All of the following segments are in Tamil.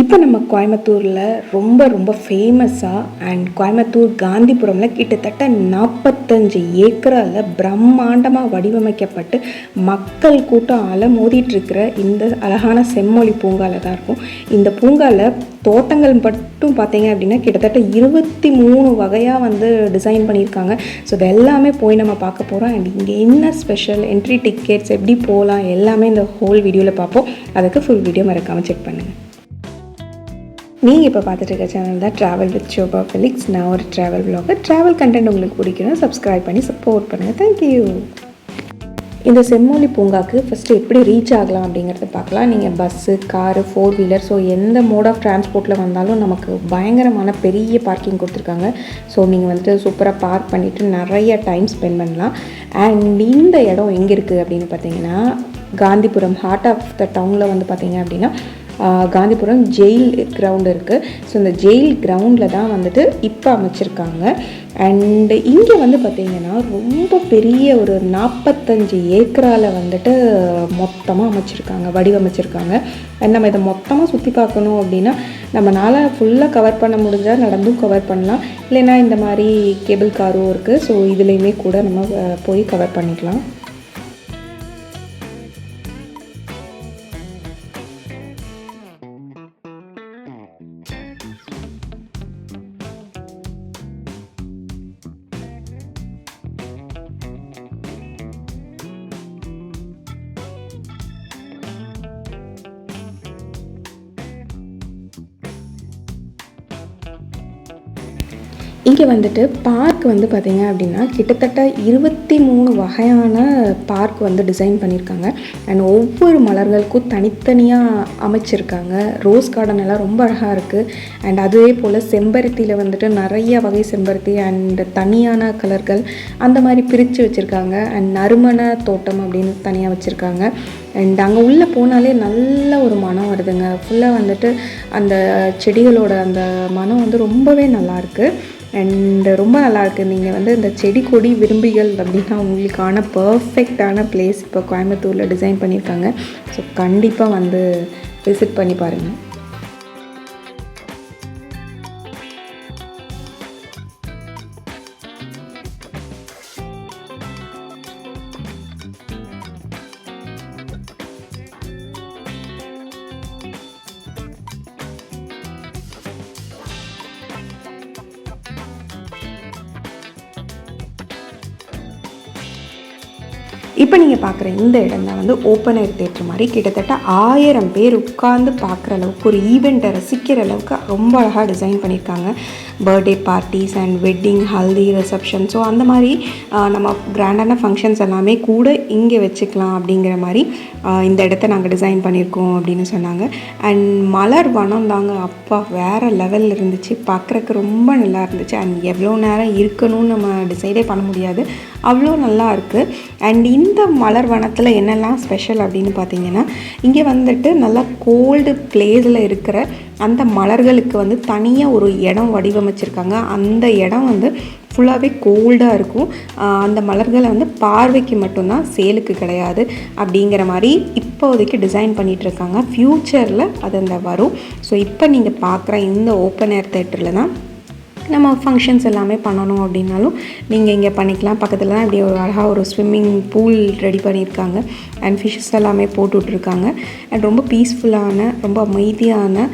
இப்போ நம்ம கோயம்புத்தூரில் ரொம்ப ரொம்ப ஃபேமஸாக அண்ட் கோயம்புத்தூர் காந்திபுரமில் கிட்டத்தட்ட நாற்பத்தஞ்சு ஏக்கரால் பிரம்மாண்டமாக வடிவமைக்கப்பட்டு மக்கள் கூட்டம் அலமோதிட்டுருக்கிற இந்த அழகான செம்மொழி பூங்கால தான் இருக்கும். இந்த பூங்காவில் தோட்டங்கள் மட்டும் பார்த்தீங்க அப்படின்னா கிட்டத்தட்ட இருபத்தி மூணு வகையாக வந்து டிசைன் பண்ணியிருக்காங்க. ஸோ இது எல்லாமே போய் நம்ம பார்க்க போகிறோம் அண்ட் இங்கே என்ன ஸ்பெஷல் என்ட்ரி டிக்கெட்ஸ் எப்படி போகலாம் எல்லாமே இந்த ஹோல் வீடியோவில் பார்ப்போம். அதுக்கு ஃபுல் வீடியோ மறக்காமல் செக் பண்ணுங்கள் நீங்கள் இப்போ பார்த்துட்டு இருக்க சேனல் தான் ட்ராவல் வித் ஷோபா ஃபெலிக்ஸ் நான் ஒரு ட்ராவல் பிளாகர் ட்ராவல் கண்டென்ட் உங்களுக்கு பிடிக்கணும் சப்ஸ்கிரைப் பண்ணி சப்போர்ட் பண்ணுங்கள் தேங்க்யூ இந்த செம்மொழி பூங்காக்கு ஃபஸ்ட்டு எப்படி ரீச் ஆகலாம் அப்படிங்கிறத பார்க்கலாம். நீங்கள் bus car four wheeler so எந்த மோட் ஆஃப் டிரான்ஸ்போர்ட்டில் வந்தாலும் நமக்கு பயங்கரமான பெரிய பார்க்கிங் கொடுத்துருக்காங்க. ஸோ நீங்கள் வந்துட்டு சூப்பராக பார்க் பண்ணிவிட்டு நிறைய டைம் ஸ்பெண்ட் பண்ணலாம். அண்ட் இந்த இடம் எங்கே இருக்குது அப்படின்னு பார்த்தீங்கன்னா காந்திபுரம் ஹார்ட் ஆஃப் த டவுனில் வந்து பார்த்தீங்க அப்படின்னா காந்திபுரம் ஜெயில் கிரவுண்ட் இருக்குது ஸோ இந்த ஜெயில் கிரவுண்டில் தான் வந்துட்டு இப்போ அமைச்சிருக்காங்க. அண்டு இங்கே வந்து பார்த்திங்கன்னா ரொம்ப பெரிய ஒரு நாற்பத்தஞ்சு ஏக்கரால் வந்துட்டு மொத்தமாக அமைச்சிருக்காங்க வடிவமைச்சிருக்காங்க. நம்ம இதை மொத்தமாக சுற்றி பார்க்கணும் அப்படின்னா நம்மளால் ஃபுல்லாக கவர் பண்ண முடிஞ்சால் நடந்தும் கவர் பண்ணலாம். இல்லைன்னா இந்த மாதிரி கேபிள் காரும் இருக்குது ஸோ இதுலேயுமே கூட நம்ம போய் கவர் பண்ணிக்கலாம். இங்கே வந்துட்டு பார்க் வந்து பார்த்திங்க அப்படின்னா கிட்டத்தட்ட இருபத்தி மூணு வகையான பார்க் வந்து டிசைன் பண்ணியிருக்காங்க. அண்ட் ஒவ்வொரு மலர்களுக்கும் தனித்தனியாக அமைச்சிருக்காங்க. ரோஸ் கார்டன் எல்லாம் ரொம்ப அழகாக இருக்குது அண்ட் அதே போல் செம்பருத்தியில் வந்துட்டு நிறைய வகை செம்பருத்தி அண்ட் தனியான கலர்கள் அந்த மாதிரி பிரித்து வச்சுருக்காங்க. அண்ட் நறுமண தோட்டம் அப்படின்னு தனியாக வச்சுருக்காங்க. அண்ட் அங்கே உள்ளே போனாலே நல்ல ஒரு மனம் வருதுங்க. ஃபுல்லாக வந்துட்டு அந்த செடிகளோட அந்த மனம் வந்து ரொம்பவே நல்லாயிருக்கு அண்ட் ரொம்ப நல்லாயிருக்கு நீங்கள் வந்து இந்த செடி கொடி விரும்பிகள் அப்படின்னா உங்களுக்கான பர்ஃபெக்டான பிளேஸ் இப்போ கோயம்புத்தூரில் டிசைன் பண்ணியிருக்காங்க ஸோ கண்டிப்பாக வந்து விசிட் பண்ணி பாருங்கள் இப்போ நீங்கள் பார்க்குற இந்த இடம் தான் வந்து ஓப்பன் ஏர் தேட்டர் மாதிரி கிட்டத்தட்ட ஆயிரம் பேர் உட்கார்ந்து பார்க்குற அளவுக்கு ஒரு ஈவெண்ட்டை ரசிக்கிற அளவுக்கு ரொம்ப அழகாக டிசைன் பண்ணியிருக்காங்க birthday parties and wedding haldi reception so அந்த மாதிரி நம்ம கிராண்டான ஃபங்க்ஷன்ஸ் எல்லாமே கூட இங்கே வச்சுக்கலாம் அப்படிங்கிற மாதிரி இந்த இடத்த நாங்கள் டிசைன் பண்ணியிருக்கோம் அப்படின்னு சொன்னாங்க. அண்ட் மலர் வனம் தாங்க அப்பா வேறு லெவலில் இருந்துச்சு. பார்க்குறக்கு ரொம்ப நல்லா இருந்துச்சு. அண்ட் எவ்வளோ நேரம் இருக்கணும்னு நம்ம டிசைடே பண்ண முடியாது. அவ்வளோ நல்லா இருக்குது அண்ட் இந்த மலர் வனத்தில் என்னெல்லாம் ஸ்பெஷல் அப்படின்னு பார்த்தீங்கன்னா இங்கே வந்துட்டு நல்லா கோல்டு பிளேஸில் இருக்கிற அந்த மலர்களுக்கு வந்து தனியாக ஒரு இடம் வடிவமைச்சிருக்காங்க. அந்த இடம் வந்து ஃபுல்லாகவே கோல்டாக இருக்கும். அந்த மலர்களை வந்து பார்வைக்கு மட்டும்தான் சேலுக்கு கிடையாது அப்படிங்கிற மாதிரி இப்போதைக்கு டிசைன் பண்ணிகிட்டு இருக்காங்க ஃப்யூச்சரில் அது அந்த வரும். ஸோ இப்போ நீங்கள் பார்க்குற இந்த ஓப்பன் ஏர் தேட்டரில் தான் நம்ம ஃபங்க்ஷன்ஸ் எல்லாமே பண்ணணும் அப்படின்னாலும் நீங்கள் இங்கே பண்ணிக்கலாம். பக்கத்தில் தான் இப்படி ஒரு அழகாக ஒரு ஸ்விம்மிங் பூல் ரெடி பண்ணியிருக்காங்க. அண்ட் ஃபிஷ்ஷஸ் எல்லாமே போட்டு விட்ருக்காங்க அண்ட் ரொம்ப பீஸ்ஃபுல்லான ரொம்ப அமைதியான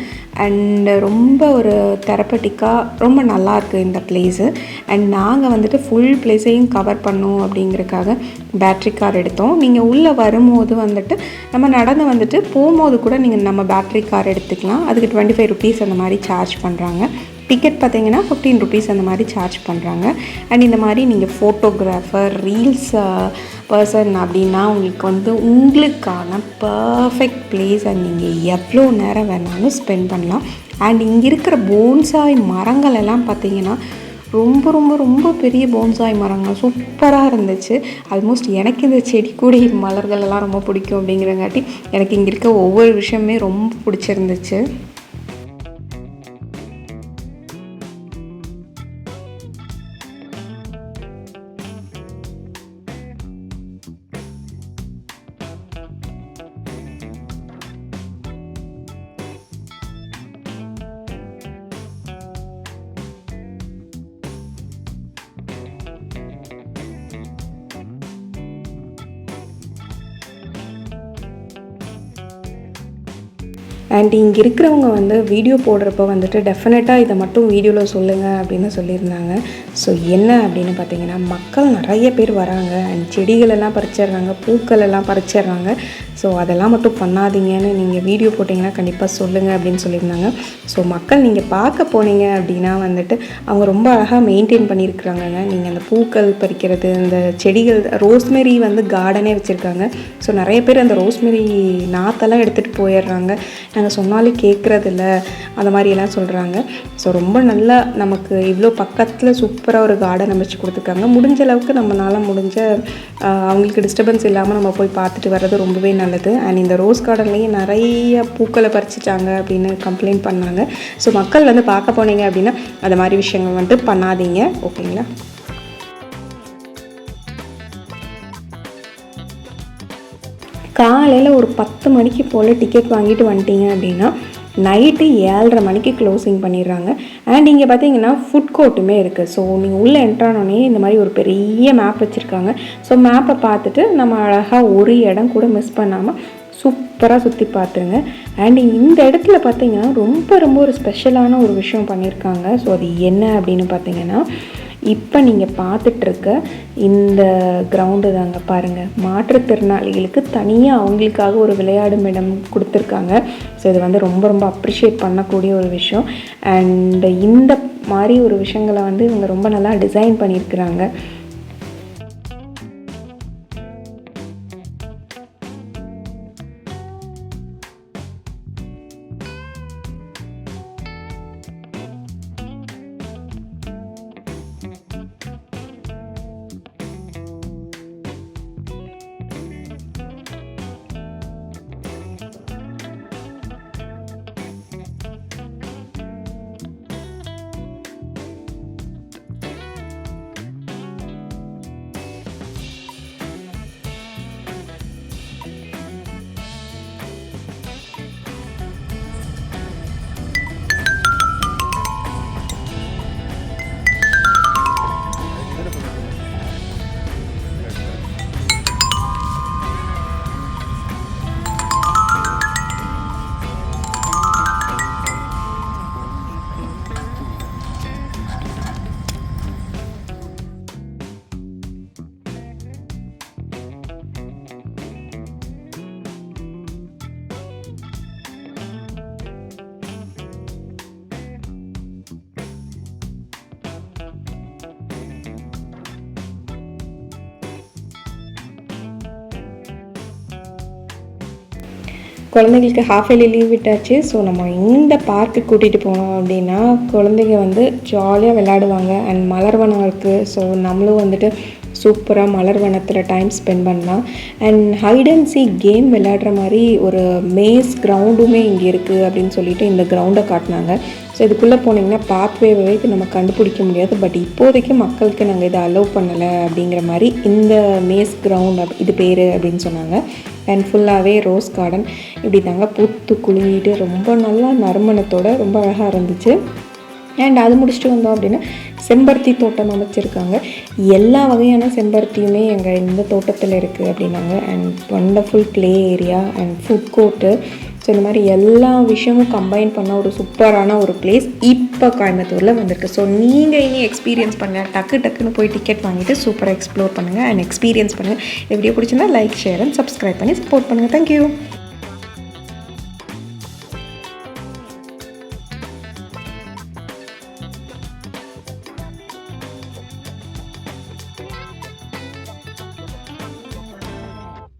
அண்ட் ரொம்ப ஒரு தெரப்பட்டிக்காக ரொம்ப நல்லா இருக்குது இந்த பிளேஸு அண்ட் நாங்கள் வந்துட்டு ஃபுல் பிளேஸையும் கவர் பண்ணோம் அப்படிங்கிறதுக்காக பேட்ரி கார் எடுத்தோம். நீங்கள் உள்ளே வரும்போது வந்துட்டு நம்ம நடந்து வந்துட்டு போகும்போது கூட நீங்கள் நம்ம பேட்ரி கார் எடுத்துக்கலாம். அதுக்கு டுவெண்ட்டி ஃபைவ் ருபீஸ் அந்த மாதிரி சார்ஜ் பண்ணுறாங்க டிக்கெட் பார்த்தீங்கன்னா ஃபிஃப்டீன் ருபீஸ் அந்த மாதிரி சார்ஜ் பண்ணுறாங்க அண்ட் இந்த மாதிரி நீங்கள் ஃபோட்டோகிராஃபர் ரீல்ஸ் பர்சன் அப்படின்னா உங்களுக்கு வந்து உங்களுக்கான பர்ஃபெக்ட் பிளேஸ் அண்ட் நீங்கள் எவ்வளோ நேரம் வேணாலும் ஸ்பெண்ட் பண்ணலாம். அண்ட் இங்கே இருக்கிற போன்சாய் மரங்கள் எல்லாம் பார்த்தீங்கன்னா ரொம்ப ரொம்ப ரொம்ப பெரிய போன்சாய் மரங்கள். சூப்பராக இருந்துச்சு. ஆல்மோஸ்ட் எனக்கு இந்த செடி கொடி மலர்கள் எல்லாம் ரொம்ப பிடிக்கும் அப்படிங்கிறங்காட்டி எனக்கு இங்கே இருக்க ஒவ்வொரு விஷயமே ரொம்ப பிடிச்சிருந்துச்சு. அண்ட் இங்கே இருக்கிறவங்க வந்து வீடியோ போடுறப்ப வந்துட்டு டெஃபினட்டாக இதை மட்டும் வீடியோவில் சொல்லுங்கள் அப்படின்னு சொல்லியிருந்தாங்க. ஸோ என்ன அப்படின்னு பார்த்தீங்கன்னா மக்கள் நிறைய பேர் வராங்க. அண்ட் செடிகளெல்லாம் பறிச்சிடுறாங்க பூக்கள் எல்லாம் பறிச்சிடுறாங்க. ஸோ அதெல்லாம் மட்டும் பண்ணாதீங்கன்னு நீங்கள் வீடியோ போட்டிங்கன்னா கண்டிப்பாக சொல்லுங்கள் அப்படின்னு சொல்லியிருந்தாங்க. ஸோ மக்கள் நீங்கள் பார்க்க போனீங்க அப்படின்னா வந்துட்டு அவங்க ரொம்ப அழகாக மெயின்டைன் பண்ணியிருக்கிறாங்கங்க. நீங்கள் அந்த பூக்கள் பறிக்கிறது இந்த செடிகள் ரோஸ்மெரி வந்து கார்டனே வச்சுருக்காங்க. ஸோ நிறைய பேர் அந்த ரோஸ்மெரி நாத்தெல்லாம் எடுத்துகிட்டு போயிடுறாங்க. நாங்கள் சொன்னாலே கேட்குறதில்ல அந்த மாதிரியெல்லாம் சொல்கிறாங்க ஸோ ரொம்ப நல்லா நமக்கு இவ்வளோ பக்கத்தில் சூப்பராக ஒரு கார்டன் அமைச்சு கொடுத்துருக்காங்க. முடிஞ்ச அளவுக்கு நம்மளால் முடிஞ்ச அவங்களுக்கு டிஸ்டர்பன்ஸ் இல்லாமல் நம்ம போய் பார்த்துட்டு வர்றது ரொம்பவே நல்லது. அண்ட் இந்த ரோஸ் கார்டன்லேயும் நிறைய பூக்களை பறிச்சிட்டாங்க அப்படின்னு கம்ப்ளைண்ட் பண்ணாங்க. ஸோ மக்கள் வந்து பார்க்க போனீங்க அப்படின்னா அந்த மாதிரி விஷயங்கள் வந்துட்டு பண்ணாதீங்க. ஓகேங்களா காலையில் ஒரு பத்து மணிக்கு போல் டிக்கெட் வாங்கிட்டு வந்துட்டீங்க அப்படின்னா நைட்டு ஏழரை மணிக்கு க்ளோசிங் பண்ணிடுறாங்க. அண்ட் இங்கே பார்த்தீங்கன்னா ஃபுட் கோர்ட்டுமே இருக்குது ஸோ நீங்கள் உள்ளே என்ட்ரானோடனே இந்த மாதிரி ஒரு பெரிய மேப் வச்சுருக்காங்க. ஸோ மேப்பை பார்த்துட்டு நம்ம அழகாக ஒரு இடம் கூட மிஸ் பண்ணாமல் சூப்பராக சுற்றி பார்த்துருங்க. அண்ட் இந்த இடத்துல பார்த்தீங்கன்னா ரொம்ப ரொம்ப ஒரு ஸ்பெஷலான ஒரு விஷயம் பண்ணியிருக்காங்க ஸோ அது என்ன அப்படின்னு பார்த்தீங்கன்னா இப்போ நீங்கள் பார்த்துட்ருக்க இந்த கிரவுண்டு தாங்க பாருங்கள் மாற்றுத்திறனாளிகளுக்கு தனியாக அவங்களுக்காக ஒரு விளையாடும் இடம் கொடுத்துருக்காங்க. ஸோ இது வந்து ரொம்ப ரொம்ப அப்ரிஷியேட் பண்ணக்கூடிய ஒரு விஷயம். அண்ட் இந்த மாதிரி ஒரு விஷயங்களை வந்து இவங்க ரொம்ப நல்லா டிசைன் பண்ணியிருக்கிறாங்க. குழந்தைங்களுக்கு ஹாஃப் இயர்லி லீவ் விட்டாச்சு. ஸோ நம்ம இந்த பார்க்கு கூட்டிகிட்டு போனோம் அப்படின்னா குழந்தைங்க வந்து ஜாலியாக விளையாடுவாங்க. அண்ட் மலர்வனம் இருக்குது ஸோ நம்மளும் வந்துட்டு சூப்பராக மலர்வனத்தில் டைம் ஸ்பெண்ட் பண்ணலாம். And hide and seek game விளையாடுற மாதிரி ஒரு மேஸ் கிரவுண்டுமே இங்கே இருக்குது அப்படின்னு சொல்லிட்டு இந்த கிரவுண்டை காட்டினாங்க. ஸோ இதுக்குள்ளே போனீங்கன்னா பாத்வேவை இது நம்ம கண்டுபிடிக்க முடியாது. பட் இப்போதைக்கு மக்களுக்கு நாங்கள் இதை அலோவ் பண்ணலை அப்படிங்கிற மாதிரி இந்த மேஸ் கிரவுண்ட் அப் இது பேர் அப்படின்னு சொன்னாங்க. அண்ட் ஃபுல்லாகவே ரோஸ் கார்டன் இப்படி தாங்க பூத்து குலுங்கிட்டு ரொம்ப நல்லா நறுமணத்தோடு ரொம்ப அழகாக இருந்துச்சு. அண்ட் அது முடிச்சுட்டு வந்தோம் அப்படின்னா செம்பருத்தி தோட்டம் அமைச்சிருக்காங்க. எல்லா வகையான செம்பருத்தியுமே எங்கள் இந்த தோட்டத்தில் இருக்குது அப்படின்னாங்க. And wonderful play area and food court so இந்த மாதிரி எல்லா விஷயமும் கம்பைன் பண்ண ஒரு சூப்பரான ஒரு பிளேஸ் இப்போ கோயம்புத்தூரில் வந்திருக்கு. ஸோ நீங்கள் இனி எக்ஸ்பீரியன்ஸ் பண்ணுங்கள் டக்கு டக்குன்னு போய் டிக்கெட் வாங்கிட்டு சூப்பராக எக்ஸ்ப்ளோர் பண்ணுங்கள் அண்ட் எக்ஸ்பீரியன்ஸ் பண்ணுங்கள் இந்த வீடியோ பிடிச்சிருந்தா லைக் ஷேர் அண்ட் சப்ஸ்கிரைப் பண்ணி சப்போர்ட் பண்ணுங்கள் தேங்க்யூ